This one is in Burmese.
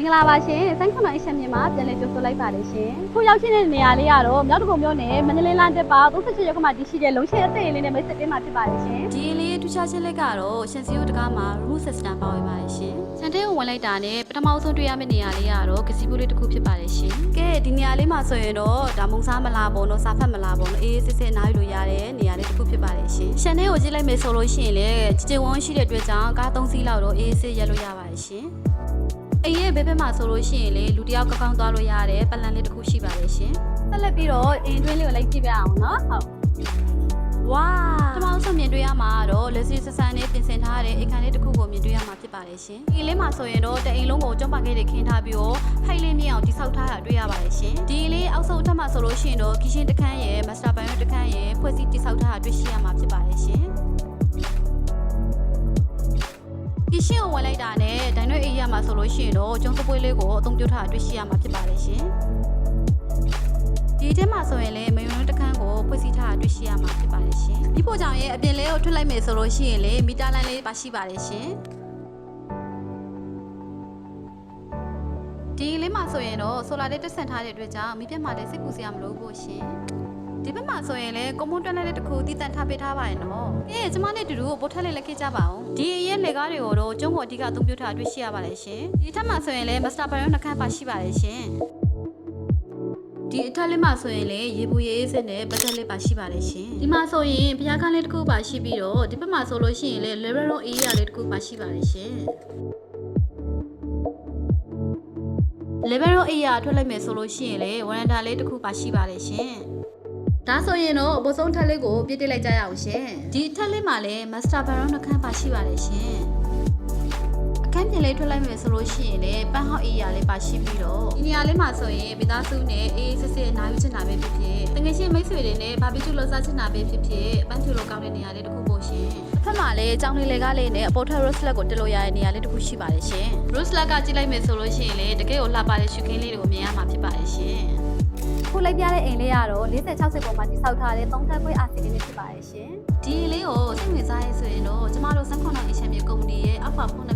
မင်္ဂလာပါရှင်စန်းခွန်တော်အရှင်မြင်မှာပြန်လည်ကြိုဆိုလိုက်ပါတယ်ရှင်ခုရောက်ရှိနေတဲ့နေရာလေးကတော့မြောက်တကုံမြို့နယ်မန္တလေးလမ်းတက်ပါ38ရပ်ကွက်မှာတည်ရှိတဲ့လုံရှိအသေးလေးနဲ့မိတ်ဆက်ပေးမှာဖြစ်ပါတယ်ရှင်ဒီလေးထူးခြားချက်လေးကတော့ရှင်စီယိုတကားမှာ root system ပါဝင်ပါတယ်ရှင်စန်တဲကိုဝင်လိုက်တာနဲ့ပထမဆုံးတွေ့ရမယ့်နေရာလေးကတော့ကစီဘူးလေးတစ်ခုဖြစ်ပါတယ်ရှင်ကဲဒီနေရာလေးမှာဆိုရင်တော့ဒါမုံစားမလားပေါ့နော်စားဖက်မလားပေါ့နော်အေးအေးဆေးဆေးနားယူလို့ရတဲ့နေရာလေးတစ်ခုဖြစ်ပါတယ်ရှင်ရှန်တဲကိုကြည့်လိုက်မယ်ဆိုလို့ရှိရင်လေကြည်ကြည်ဝန်းရှိတဲ့အတွက်ကြောင့်ကား၃စီးလောက်တော့အေးအေးဆေးရက်လို့ရပါတယ်ရှင်အိမ်ရဲ့ဘက်ဘက်မှာဆိုလို့ရှိရင်လေလူတစ်ယောက်ကောက်ကောင်းသွားလို့ရတယ်ပလန်လေးတစ်ခုရှိပါတယ်ရှင်ဆက်လက်ပြီးတော့အင်တွင်းလေးကိုလိုက်ကြည့်ပြအောင်နော်ဟုတ်ဝါကျွန်တော်ဆိုမြင်တွေ့ရမှာတော့လက်စီဆဆန်နဲ့ပြင်ဆင်ထားတဲ့အိမ်ခန်းလေးတစ်ခုကိုမြင်တွေ့ရမှာဖြစ်ပါတယ်ရှင်ဒီလေးမှာဆိုရင်တော့တအိမ်လုံးကိုကြောက်ပါခဲ့တွေခင်းထားပြီးတော့ဟိုက်လေးမြင့်အောင်တိဆောက်ထားတာတွေ့ရပါတယ်ရှင်ဒီလေးအောက်ဆုံးအထက်မှာဆိုလို့ရှိရင်တော့ကီရှင်တစ်ခန်းရဲ့မစတာဘန်ရွက်တစ်ခန်းရဲ့ဖွဲ့စည်းတိဆောက်ထားတာတွေ့ရှိရမှာဖြစ်ပါတယ်ရှင်ဒီရှင်းကိုဝင်လိုက်တာနဲ့ဒိုင်ရွက်အေးရ မှာဆိုလို့ရှိရင်တော့ကျုံစပွဲလေးကိုအသုံးပြုထားတာတွေ့ရှိရမှာဖြစ်ပါတယ်ရှင်ဒီထဲမှာဆိုရင်လည်းမယုံတခန်းကိုဖွင့်စည်းထားတာတွေ့ရှိရမှာဖြစ်ပါတယ်ရှင်ဒီပို့ကြောင့်ရဲ့အပြင်လေးကိုထွက်လိုက်မယ်ဆိုလို့ရှိရင်လေမီတာလိုင်းလေးပါရှိပါတယ်ရှင်ဒီလေးမှာဆိုရင်တော့ဆိုလာလေးတက်ဆန်ထားတဲ့အတွက်ကြောင့်မိပြတ်မှာလည်းစိတ်ကူစရာမလိုဘူးရှင် ဒီဘက်မှာဆိုရင်လည်းကွန်မွန်တွက်လက်တစ်ခုတည်တံ့ထားပေးထားပါရဲ့နော်။အေးကျမနဲ့တူတူကိုပို့ထက်လေးလက်ခဲ့ကြပါအောင်။ဒီအရင်လေကားတွေကိုတော့ကျုံးကိုအဓိကအသုံးပြုထားတွေ့ရှိရပါတယ်ရှင်။ဒီထက်မှာဆိုရင်လည်းမစတာဘရုံနှခမ်းပါရှိပါတယ်ရှင်။ဒီအထက်လေးမှာဆိုရင်လည်းရေပူရေအေးစစ်နဲ့ပတ်သက်လေးပါရှိပါတယ်ရှင်။ဒီမှာဆိုရင်ဘုရားခန်းလေးတစ်ခုပါရှိပြီးတော့ဒီဘက်မှာဆိုလို့ရှိရင်လည်း level လုံးအေးရလေးတစ်ခုပါရှိပါတယ်ရှင်။ level ရော area ထွက်လိုက်မယ်ဆိုလို့ရှိရင်လေဝရန်တာလေးတစ်ခုပါရှိပါတယ်ရှင် ဒါဆိုရင်တော့အပေါ်ဆုံးထက်လေးကိုပြစ်တက်လိုက်ကြရအောင်ရှင်ဒီထက်လေးမှာလည်း master baron နှခမ်းပါရှိပါတယ်ရှင်အခန်းပြင်လေးထွက်လိုက်မယ်ဆိုလို့ရှိရင်လေပန်းဟောက် area လေးပါရှိပြီးတော့ဒီနေရာလေးမှာဆိုရင်မိသားစုနဲ့အေးအေးဆေးဆေးနားယူချင်တာပဲဖြစ်ဖြစ်တကယ်ချင်းမိတ်ဆွေတွေနဲ့ဘာဘီကျူလောက်စားချင်တာပဲဖြစ်ဖြစ်ပန်းချူလိုကောင်းတဲ့နေရာလေးတစ်ခုပို့ရှင်အဖက်မှာလည်းကြောင်လေးလေကားလေးနဲ့အပေါ်ထက် rose leg ကိုတက်လို့ရတဲ့နေရာလေးတစ်ခုရှိပါတယ်ရှင် rose leg ကကြည့်လိုက်မယ်ဆိုလို့ရှိရင်လေတကယ်ကိုလှပတဲ့ရှုခင်းလေးတွေကိုမြင်ရမှာဖြစ်ပါတယ်ရှင် ခုလိုက်ပြတဲ့အိမ်လေးကတော့40 60ပုံမှာတိဆောက်ထားတဲ့သုံးထပ်ခွေးအာစီလေးဖြစ်ပါတယ်ရှင်ဒီလေးကိုစိတ်ဝင်စားရဲဆိုရင်တော့ကျမတို့စမ်းခွန်တော်အရှင်မြေကုမ္ပဏီရဲ့ Alpha Phone